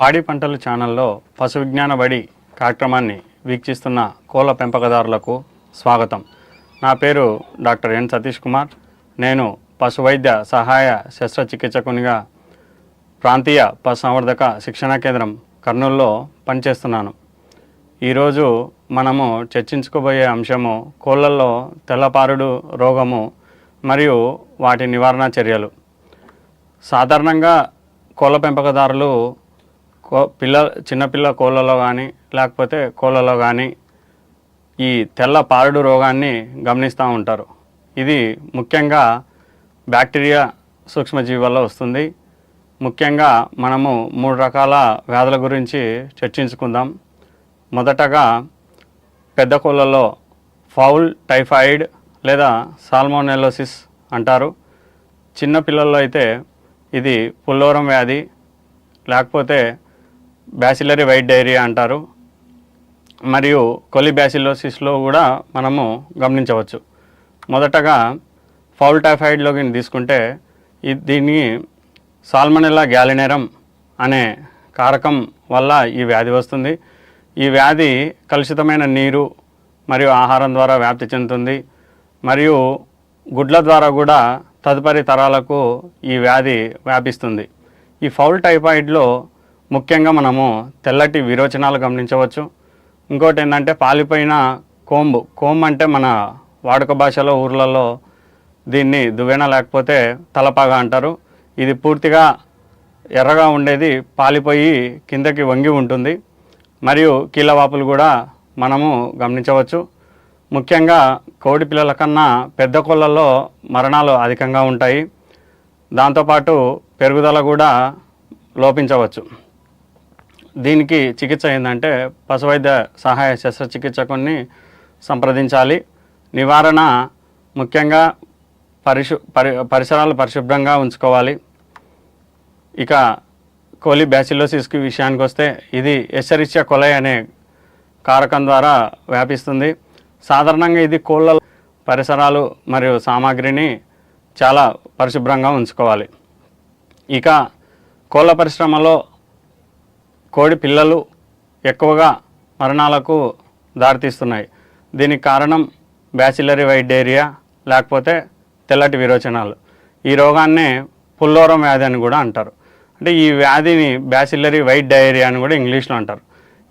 పాడి పంటలు ఛానల్లో పశు విజ్ఞాన బడి కార్యక్రమాన్ని వీక్షిస్తున్న కోళ్ళ పెంపకదారులకు స్వాగతం. నా పేరు డాక్టర్ ఎన్ సతీష్ కుమార్. నేను పశు వైద్య సహాయ శస్త్రచికిత్సకునిగా ప్రాంతీయ పశుసంవర్ధక శిక్షణా కేంద్రం కర్నూలులో పనిచేస్తున్నాను. ఈరోజు మనము చర్చించుకోబోయే అంశము కోళ్ళల్లో తెల్లపారుడు రోగము మరియు వాటి నివారణ చర్యలు. సాధారణంగా కోళ్ళ పెంపకదారులు కో పిల్ల చిన్నపిల్ల కోళ్ళలో కానీ లేకపోతే కోళ్ళలో కానీ ఈ తెల్ల పారుడు రోగాన్ని గమనిస్తూ ఉంటారు. ఇది ముఖ్యంగా బ్యాక్టీరియా సూక్ష్మజీవి వల్ల వస్తుంది. ముఖ్యంగా మనము మూడు రకాల వ్యాధుల గురించి చర్చించుకుందాం. మొదటగా పెద్ద కోళ్ళలో ఫౌల్ టైఫాయిడ్ లేదా సాల్మోనెలోసిస్ అంటారు. చిన్న పిల్లల్లో అయితే ఇది పుల్లోరం వ్యాధి లేకపోతే బ్యాసిలరీ వైట్ డైరియా అంటారు. మరియు కొలి బ్యాసిలోసిస్లో కూడా మనము గమనించవచ్చు. మొదటగా ఫౌల్ టైఫాయిడ్లోకి తీసుకుంటే దీన్ని సాల్మనెల్లా గ్యాలినేరం అనే కారకం వల్ల ఈ వ్యాధి వస్తుంది. ఈ వ్యాధి కలుషితమైన నీరు మరియు ఆహారం ద్వారా వ్యాప్తి చెందుతుంది. మరియు గుడ్ల ద్వారా కూడా తదుపరి తరాలకు ఈ వ్యాధి వ్యాపిస్తుంది. ఈ ఫౌల్ టైఫాయిడ్లో ముఖ్యంగా మనము తెల్లటి విరోచనాలు గమనించవచ్చు. ఇంకోటి ఏంటంటే పాలిపోయిన కోంబు. కోంబు అంటే మన వాడుక భాషలో ఊర్లలో దీన్ని దువ్వెన లేకపోతే తలపాగా అంటారు. ఇది పూర్తిగా ఎర్రగా ఉండేది పాలిపోయి కిందకి వంగి ఉంటుంది. మరియు కీళ్ళవాపులు కూడా మనము గమనించవచ్చు. ముఖ్యంగా కోడి పిల్లల కన్నా పెద్ద కోళ్ళల్లో మరణాలు అధికంగా ఉంటాయి. దాంతోపాటు పెరుగుదల కూడా లోపించవచ్చు. దీనికి చికిత్స ఏంటంటే పశువైద్య సహాయ శస్త్రచికిత్సకుని సంప్రదించాలి. నివారణ ముఖ్యంగా పరిశు పరి పరిసరాలు పరిశుభ్రంగా ఉంచుకోవాలి. ఇక కోలి బ్యాసిలోసిస్కి విషయానికి వస్తే ఇది ఎసరిచ్చ కొలై అనే కారకం ద్వారా వ్యాపిస్తుంది. సాధారణంగా ఇది కోళ్ళ పరిసరాలు మరియు సామాగ్రిని చాలా పరిశుభ్రంగా ఉంచుకోవాలి. ఇక కోళ్ళ పరిశ్రమలో కోడి పిల్లలు ఎక్కువగా మరణాలకు దారితీస్తున్నాయి. దీనికి కారణం బ్యాచిలరీ వైట్ డైరియా లేకపోతే తెల్లటి విరోచనాలు. ఈ రోగాన్నే పుల్లోరం వ్యాధి అని కూడా అంటారు. అంటే ఈ వ్యాధిని బ్యాచిలరీ వైట్ డయేరియా అని కూడా ఇంగ్లీష్లో అంటారు.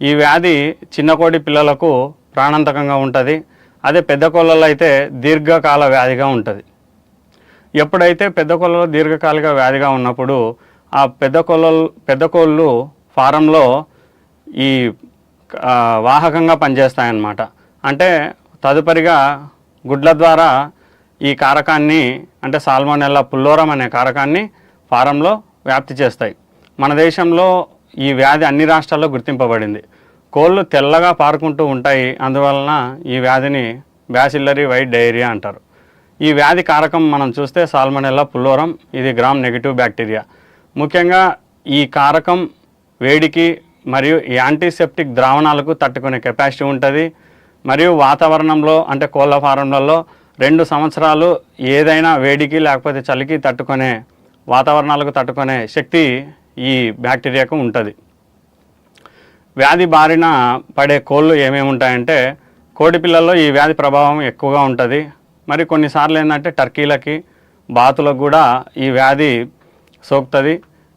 ఈ వ్యాధి చిన్న కోడి పిల్లలకు ప్రాణాంతకంగా ఉంటుంది. అదే పెద్ద కోళ్ళలో అయితే దీర్ఘకాల వ్యాధిగా ఉంటుంది. ఎప్పుడైతే పెద్ద కోళ్ళలో దీర్ఘకాలిక వ్యాధిగా ఉన్నప్పుడు ఆ పెద్ద కోళ్ళ పెద్ద కోళ్ళు ఫారంలో ఈ వాహకంగా పనిచేస్తాయన్నమాట. అంటే తదుపరిగా గుడ్ల ద్వారా ఈ కారకాన్ని అంటే సాల్మోనెల్లా పుల్లోరం అనే కారకాన్ని ఫారంలో వ్యాప్తి చేస్తాయి. మన దేశంలో ఈ వ్యాధి అన్ని రాష్ట్రాల్లో గుర్తింపబడింది. కోళ్ళు తెల్లగా పారుకుంటూ ఉంటాయి అందువలన ఈ వ్యాధిని బ్యాసిల్లరీ వైట్ డైరియా అంటారు. ఈ వ్యాధి కారకం మనం చూస్తే సాల్మనెల్లా పుల్లోరం ఇది గ్రామ్ నెగిటివ్ బ్యాక్టీరియా. ముఖ్యంగా ఈ కారకం వేడికి మరియు యాంటీసెప్టిక్ ద్రావణాలకు తట్టుకునే కెపాసిటీ ఉంటుంది. మరియు వాతావరణంలో అంటే కోళ్ళ ఫారంలలో రెండు సంవత్సరాలు ఏదైనా వేడికి లేకపోతే చలికి తట్టుకునే వాతావరణాలకు తట్టుకునే శక్తి ఈ బ్యాక్టీరియాకు ఉంటుంది. వ్యాధి బారిన పడే కోళ్ళు ఏమేమి ఉంటాయంటే కోడి పిల్లల్లో ఈ వ్యాధి ప్రభావం ఎక్కువగా ఉంటుంది. మరి కొన్నిసార్లు ఏంటంటే టర్కీలకి బాతులకు కూడా ఈ వ్యాధి సోకుతుంది.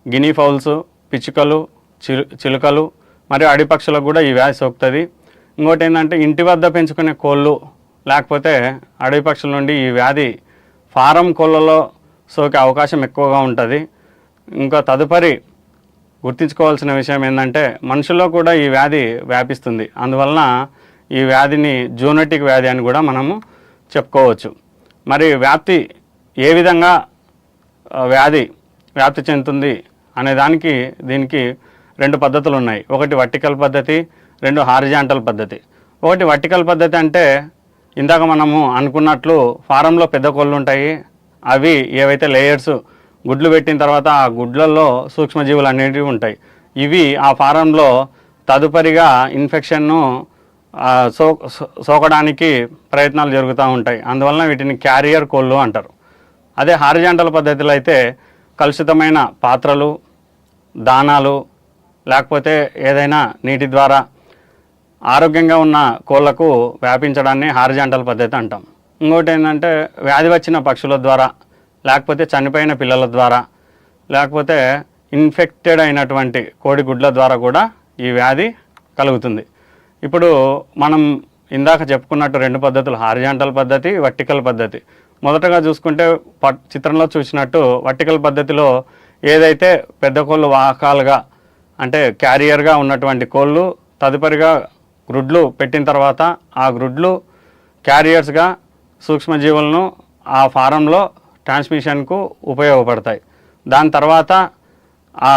గినీ ఫౌల్స్ పిచ్చుకలు చిలుకలు మరియు అడిపక్షులకు కూడా ఈ వ్యాధి సోకుతుంది. ఇంకోటి ఏంటంటే ఇంటి వద్ద పెంచుకునే కోళ్ళు లేకపోతే అడవి పక్షుల నుండి ఈ వ్యాధి ఫారం కోళ్ళలో సోకే అవకాశం ఎక్కువగా ఉంటుంది. ఇంకా తదుపరి గుర్తించుకోవాల్సిన విషయం ఏంటంటే మనుషుల్లో కూడా ఈ వ్యాధి వ్యాపిస్తుంది. అందువలన ఈ వ్యాధిని జూనటిక్ వ్యాధి అని కూడా మనము చెప్పుకోవచ్చు. మరి వ్యాప్తి ఏ విధంగా వ్యాధి వ్యాప్తి చెందుతుంది అనే దానికి దీనికి రెండు పద్ధతులు ఉన్నాయి. ఒకటి వర్టికల్ పద్ధతి రెండు హారిజాంటల్ పద్ధతి. ఒకటి వర్టికల్ పద్ధతి అంటే ఇందాక మనము అనుకున్నట్లు ఫారంలో పెద్ద కోళ్ళు ఉంటాయి. అవి ఏవైతే లేయర్స్ గుడ్లు పెట్టిన తర్వాత ఆ గుడ్లలో సూక్ష్మజీవులు అనేటివి ఉంటాయి. ఇవి ఆ ఫారంలో తదుపరిగా ఇన్ఫెక్షన్ను సో- సోకడానికి ప్రయత్నాలు జరుగుతూ ఉంటాయి. అందువలన వీటిని క్యారియర్ కోళ్ళు అంటారు. అదే హారిజాంటల్ పద్ధతిలో అయితే కలుషితమైన పాత్రలు దానాలు లేకపోతే ఏదైనా నీటి ద్వారా ఆరోగ్యంగా ఉన్న కోళ్ళకు వ్యాపించడాన్ని హారిజాంటల్ పద్ధతి అంటాం. ఇంకోటి ఏంటంటే వ్యాధి వచ్చిన పక్షుల ద్వారా లేకపోతే చనిపోయిన పిల్లల ద్వారా లేకపోతే ఇన్ఫెక్టెడ్ అయినటువంటి కోడి గుడ్ల ద్వారా కూడా ఈ వ్యాధి కలుగుతుంది. ఇప్పుడు మనం ఇందాక చెప్పుకున్నట్టు రెండు పద్ధతులు హారిజాంటల్ పద్ధతి వర్టికల్ పద్ధతి. మొదటగా చూసుకుంటే చిత్రంలో చూసినట్టు వర్టికల్ పద్ధతిలో ఏదైతే పెద్ద కోళ్ళు వాహకాలుగా అంటే క్యారియర్గా ఉన్నటువంటి కోళ్ళు తదుపరిగా గ్రుడ్లు పెట్టిన తర్వాత ఆ గ్రుడ్లు క్యారియర్స్గా సూక్ష్మజీవులను ఆ ఫారంలో ట్రాన్స్మిషన్కు ఉపయోగపడతాయి. దాని తర్వాత ఆ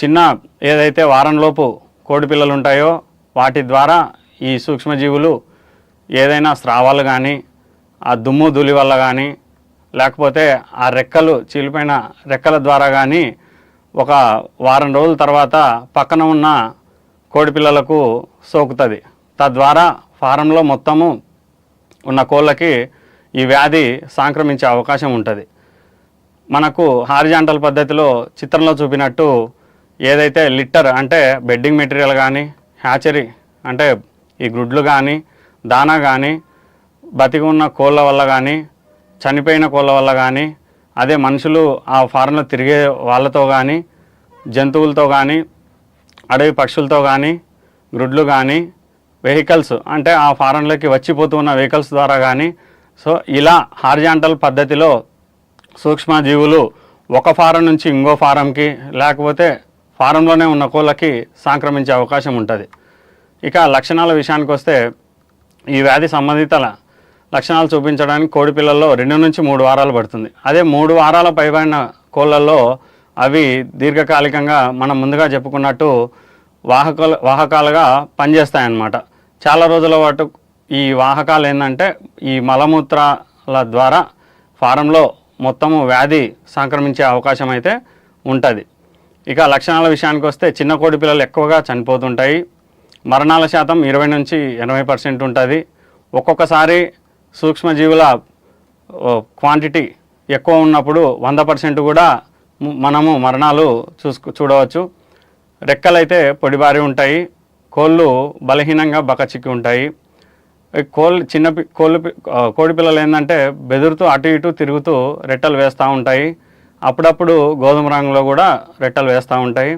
చిన్న ఏదైతే వారంలోపు కోడి పిల్లలు ఉంటాయో వాటి ద్వారా ఈ సూక్ష్మజీవులు ఏదైనా స్రావాలు కానీ ఆ దుమ్ము ధూళి వల్ల కానీ లేకపోతే ఆ రెక్కలు చీలిపోయిన రెక్కల ద్వారా కానీ ఒక వారం రోజుల తర్వాత పక్కన ఉన్న కోడి పిల్లలకు సోకుతుంది. తద్వారా ఫారంలో మొత్తము ఉన్న కోళ్ళకి ఈ వ్యాధి సంక్రమించే అవకాశం ఉంటుంది. మనకు హారిజాంటల్ పద్ధతిలో చిత్రంలో చూపినట్టు ఏదైతే లిట్టర్ అంటే బెడ్డింగ్ మెటీరియల్ కానీ హ్యాచరీ అంటే ఈ గుడ్లు కానీ దానా కానీ బతికి ఉన్న కోళ్ళ వల్ల కానీ చనిపోయిన కోళ్ళ వల్ల కానీ అదే మనుషులు ఆ ఫారంలో తిరిగే వాళ్ళతో కానీ జంతువులతో కానీ అడవి పక్షులతో కానీ గ్రుడ్లు కానీ వెహికల్స్ అంటే ఆ ఫారంలోకి వచ్చిపోతూ ఉన్న వెహికల్స్ ద్వారా కానీ సో ఇలా హార్జాంటల్ పద్ధతిలో సూక్ష్మజీవులు ఒక ఫారం నుంచి ఇంకో ఫారంకి లేకపోతే ఫారంలోనే ఉన్న కోళ్ళకి సంక్రమించే అవకాశం ఉంటుంది. ఇక లక్షణాల విషయానికి వస్తే ఈ వ్యాధి సంబంధిత లక్షణాలు చూపించడానికి కోడి పిల్లల్లో రెండు నుంచి మూడు వారాలు పడుతుంది. అదే మూడు వారాల పైబడిన కోళ్ళల్లో అవి దీర్ఘకాలికంగా మనం ముందుగా చెప్పుకున్నట్టు వాహకాల వాహకాలుగా పనిచేస్తాయన్నమాట. చాలా రోజుల పాటు ఈ వాహకాలు ఏంటంటే ఈ మలమూత్రాల ద్వారా ఫారంలో మొత్తము వ్యాధి సంక్రమించే అవకాశం అయితే ఉంటుంది. ఇక లక్షణాల విషయానికి వస్తే చిన్న కోడి పిల్లలు ఎక్కువగా చనిపోతుంటాయి. మరణాల శాతం ఇరవై నుంచి ఎనభై పర్సెంట్ ఉంటుంది. ఒక్కొక్కసారి సూక్ష్మజీవుల క్వాంటిటీ ఎక్కువ ఉన్నప్పుడు వంద పర్సెంట్ కూడా మనము మరణాలు చూసుకు చూడవచ్చు. రెక్కలైతే పొడిబారి ఉంటాయి. కోళ్ళు బలహీనంగా బకచిక్కి ఉంటాయి. కోళ్ళు చిన్న కోళ్ళు పి- కోడి పిల్లలు ఏంటంటే బెదురుతూ అటు ఇటు తిరుగుతూ రెట్టలు వేస్తూ ఉంటాయి. అప్పుడప్పుడు గోధుమ రంగులో కూడా రెట్టలు వేస్తూ ఉంటాయి.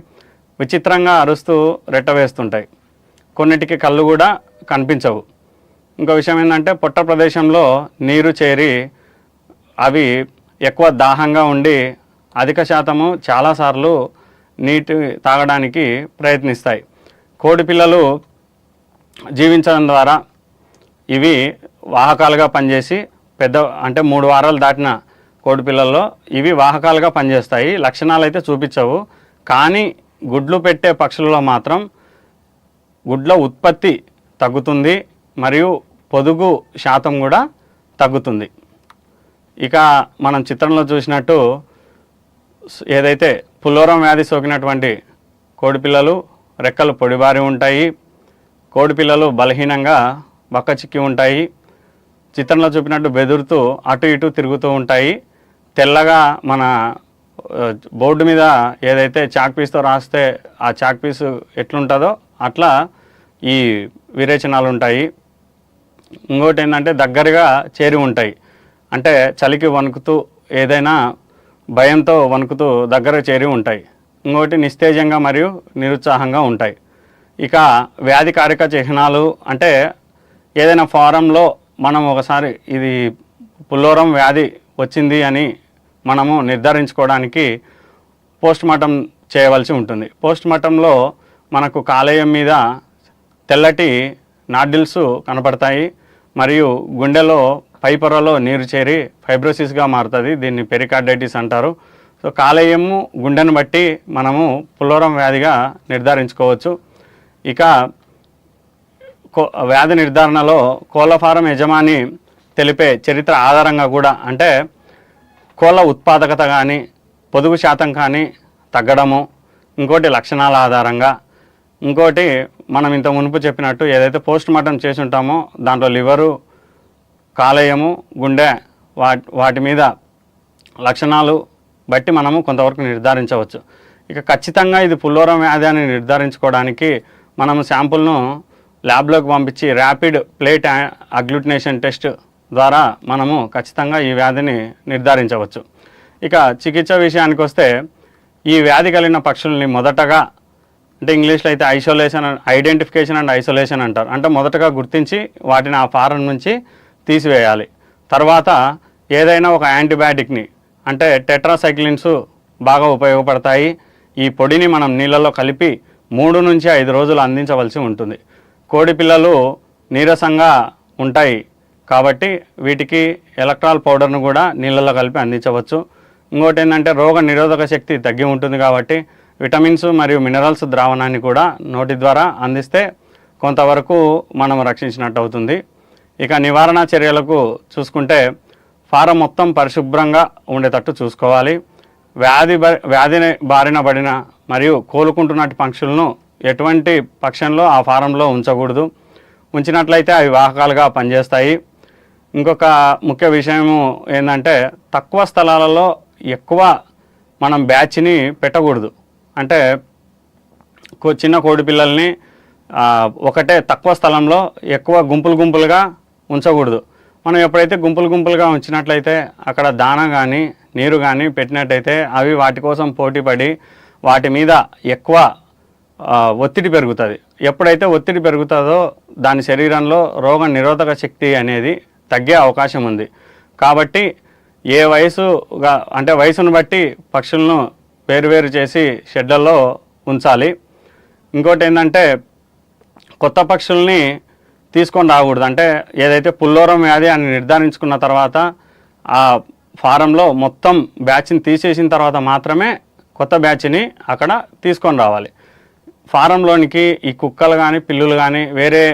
విచిత్రంగా అరుస్తూ రెట్ట వేస్తుంటాయి. కొన్నిటికి కళ్ళు కూడా కనిపించవు. ఇంకో విషయం ఏంటంటే పొట్ట ప్రదేశంలో నీరు చేరి అవి ఎక్కువ దాహంగా ఉండి అధిక శాతము చాలాసార్లు నీటి తాగడానికి ప్రయత్నిస్తాయి. కోడి పిల్లలు జీవించడం ద్వారా ఇవి వాహకాలుగా పనిచేసి పెద్ద అంటే మూడు వారాలు దాటిన కోడి పిల్లల్లో ఇవి వాహకాలుగా పనిచేస్తాయి. లక్షణాలు అయితే చూపించవు. కానీ గుడ్లు పెట్టే పక్షులలో మాత్రం గుడ్ల ఉత్పత్తి తగ్గుతుంది. మరియు పొదుగు శాతం కూడా తగ్గుతుంది. ఇక మనం చిత్రంలో చూసినట్టు ఏదైతే పుల్లోరం వ్యాధి సోకినటువంటి కోడిపిల్లలు రెక్కలు పొడిబారి ఉంటాయి. కోడిపిల్లలు బలహీనంగా బక్కచిక్కి ఉంటాయి. చిత్రంలో చూపినట్టు బెదురుతూ అటు ఇటు తిరుగుతూ ఉంటాయి. తెల్లగా మన బోర్డు మీద ఏదైతే చాక్ పీస్తో రాస్తే ఆ చాక్ పీసు ఎట్లుంటుందో అట్లా ఈ విరేచనాలు ఉంటాయి. ఇంకోటి ఏంటంటే దగ్గరగా చేరి ఉంటాయి. అంటే చలికి వణుకుతూ ఏదైనా భయంతో వణుకుతూ దగ్గర చేరి ఉంటాయి. ఇంకోటి నిస్తేజంగా మరియు నిరుత్సాహంగా ఉంటాయి. ఇక వ్యాధి కారక చిహ్నాలు అంటే ఏదైనా ఫారంలో మనం ఒకసారి ఇది పుల్లోరం వ్యాధి వచ్చింది అని మనము నిర్ధారించుకోవడానికి పోస్ట్ మార్టం చేయవలసి ఉంటుంది. పోస్ట్ మార్టంలో మనకు కాలేయం మీద తెల్లటి నాడిల్స్ కనపడతాయి. మరియు గుండెలో పై పొరలో నీరు చేరి ఫైబ్రోసిస్గా మారుతుంది. దీన్ని పెరికార్డైటిస్ అంటారు. సో కాలేయము గుండెను బట్టి మనము పులోరం వ్యాధిగా నిర్ధారించుకోవచ్చు. ఇక వ్యాధి నిర్ధారణలో కోళ్ళ ఫారం యజమాని తెలిపే చరిత్ర ఆధారంగా కూడా అంటే కోళ్ళ ఉత్పాదకత కానీ పొదుగు శాతం కానీ తగ్గడము ఇంకోటి లక్షణాల ఆధారంగా ఇంకోటి మనం ఇంత మునుపు చెప్పినట్టు ఏదైతే పోస్ట్ మార్టం చేసి ఉంటామో దాంట్లో లివరు కాలేయము గుండె వాటి వాటి మీద లక్షణాలు బట్టి మనము కొంతవరకు నిర్ధారించవచ్చు. ఇక ఖచ్చితంగా ఇది పుల్లోరం వ్యాధి అని నిర్ధారించుకోవడానికి మనం శాంపుల్ను ల్యాబ్లోకి పంపించి ర్యాపిడ్ ప్లేట్ అగ్లూటినేషన్ టెస్ట్ ద్వారా మనము ఖచ్చితంగా ఈ వ్యాధిని నిర్ధారించవచ్చు. ఇక చికిత్స విషయానికి వస్తే ఈ వ్యాధి కలిగిన పక్షుల్ని మొదటగా అంటే ఇంగ్లీష్లో అయితే ఐసోలేషన్ ఐడెంటిఫికేషన్ అండ్ ఐసోలేషన్ అంటారు. అంటే మొదటగా గుర్తించి వాటిని ఆ ఫారం నుంచి తీసివేయాలి. తర్వాత ఏదైనా ఒక యాంటీబయాటిక్ని అంటే టెట్రాసైక్లిన్స్ బాగా ఉపయోగపడతాయి. ఈ పొడిని మనం నీళ్ళలో కలిపి మూడు నుంచి ఐదు రోజులు అందించవలసి ఉంటుంది. కోడి పిల్లలు నీరసంగా ఉంటాయి కాబట్టి వీటికి ఎలక్ట్రాల్ పౌడర్ను కూడా నీళ్ళలో కలిపి అందించవచ్చు. ఇంకోటి ఏంటంటే రోగ నిరోధక శక్తి తగ్గి ఉంటుంది కాబట్టి విటమిన్స్ మరియు మినరల్స్ ద్రావణాన్ని కూడా నోటి ద్వారా అందిస్తే కొంతవరకు మనం రక్షించినట్టు అవుతుంది. ఇక నివారణ చర్యలకు చూసుకుంటే ఫారం మొత్తం పరిశుభ్రంగా ఉండేటట్టు చూసుకోవాలి. వ్యాధి బ- వ్యాధి బారిన పడిన మరియు కోలుకుంటున్నట్టు పక్షులను ఎటువంటి పక్షంలో ఆ ఫారంలో ఉంచకూడదు. ఉంచినట్లయితే అవి వాహకాలుగా పనిచేస్తాయి. ఇంకొక ముఖ్య విషయము ఏంటంటే తక్కువ స్థలాలలో ఎక్కువ మనం బ్యాచ్ని పెట్టకూడదు. అంటే కో- చిన్న కోడి పిల్లల్ని ఒకటే తక్కువ స్థలంలో ఎక్కువ గుంపులు గుంపులుగా ఉంచకూడదు. మనం ఎప్పుడైతే గుంపులు గుంపులుగా ఉంచినట్లయితే అక్కడ దాన కానీ నీరు కానీ పెట్టినట్టయితే అవి వాటి కోసం పోటీపడి వాటి మీద ఎక్కువ ఒత్తిడి పెరుగుతుంది. ఎప్పుడైతే ఒత్తిడి పెరుగుతుందో దాని శరీరంలో రోగ నిరోధక శక్తి అనేది తగ్గే అవకాశం ఉంది. కాబట్టి ఏ వయసుగా అంటే వయసును బట్టి పక్షులను వేరువేరు చేసి షెడ్లలో ఉంచాలి. ఇంకోటి ఏంటంటే కొత్త పక్షుల్ని తీసుకొని రాకూడదు. అంటే ఏదైతే పుల్లోరం వ్యాధి అని నిర్ధారించుకున్న తర్వాత ఆ ఫారంలో మొత్తం బ్యాచ్ని తీసేసిన తర్వాత మాత్రమే కొత్త బ్యాచ్ని అక్కడ తీసుకొని రావాలి. ఫారంలోనికి ఈ కుక్కలు కానీ పిల్లులు కానీ వేరే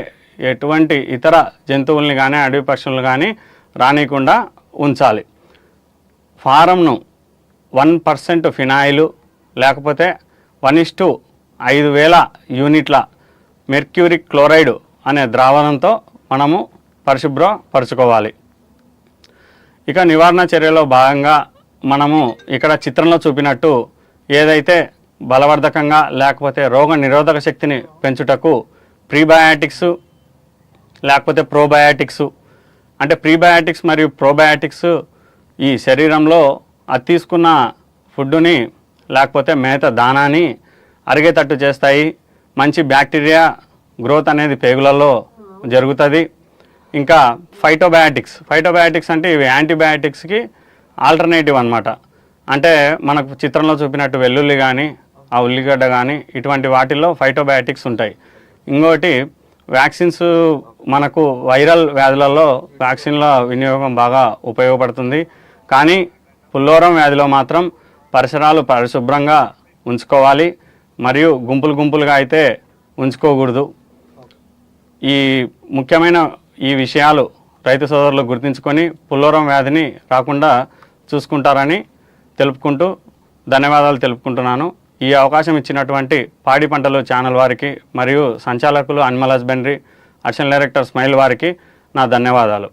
ఎటువంటి ఇతర జంతువుల్ని కానీ అడవి పక్షులను కానీ రానియకుండా ఉంచాలి. ఫారంను వన్ పర్సెంట్ ఫినాయిలు లేకపోతే వన్ ఇస్ టు ఐదు వేల యూనిట్ల మెర్క్యూరిక్ క్లోరైడ్ అనే ద్రావణంతో మనము పరిశుభ్రపరచుకోవాలి. ఇక నివారణ చర్యలో భాగంగా మనము ఇక్కడ చిత్రంలో చూపినట్టు ఏదైతే బలవర్ధకంగా లేకపోతే రోగ నిరోధక శక్తిని పెంచుటకు ప్రీబయాటిక్స్ లేకపోతే ప్రోబయాటిక్స్ అంటే ప్రీబయాటిక్స్ మరియు ప్రోబయాటిక్స్ ఈ శరీరంలో అది తీసుకున్న ఫుడ్డుని లేకపోతే మేత దానాన్ని అరిగేటట్టు చేస్తాయి. మంచి బ్యాక్టీరియా గ్రోత్ అనేది పేగులలో జరుగుతుంది. ఇంకా ఫైటోబయాటిక్స్ ఫైటోబయాటిక్స్ అంటే ఇవి యాంటీబయాటిక్స్కి ఆల్టర్నేటివ్ అన్నమాట. అంటే మనకు చిత్రంలో చూపినట్టు వెల్లుల్లి కానీ ఆ ఉల్లిగడ్డ కానీ ఇటువంటి వాటిల్లో ఫైటోబయాటిక్స్ ఉంటాయి. ఇంకోటి వ్యాక్సిన్స్ మనకు వైరల్ వ్యాధులలో వ్యాక్సిన్ల వినియోగం బాగా ఉపయోగపడుతుంది. కానీ పుల్లోరం వ్యాధిలో మాత్రం పరిసరాలు పరిశుభ్రంగా ఉంచుకోవాలి మరియు గుంపులు గుంపులుగా అయితే ఉంచుకోకూడదు. ఈ ముఖ్యమైన ఈ విషయాలు రైతు సోదరులు గుర్తుంచుకొని పుల్లోరం వ్యాధిని రాకుండా చూసుకుంటారని తెలుపుకుంటూ ధన్యవాదాలు తెలుపుకుంటున్నాను. ఈ అవకాశం ఇచ్చినటువంటి పాడి పంటలు ఛానల్ వారికి మరియు సంచాలకులు animal husbandry additional director smile వారికి నా ధన్యవాదాలు.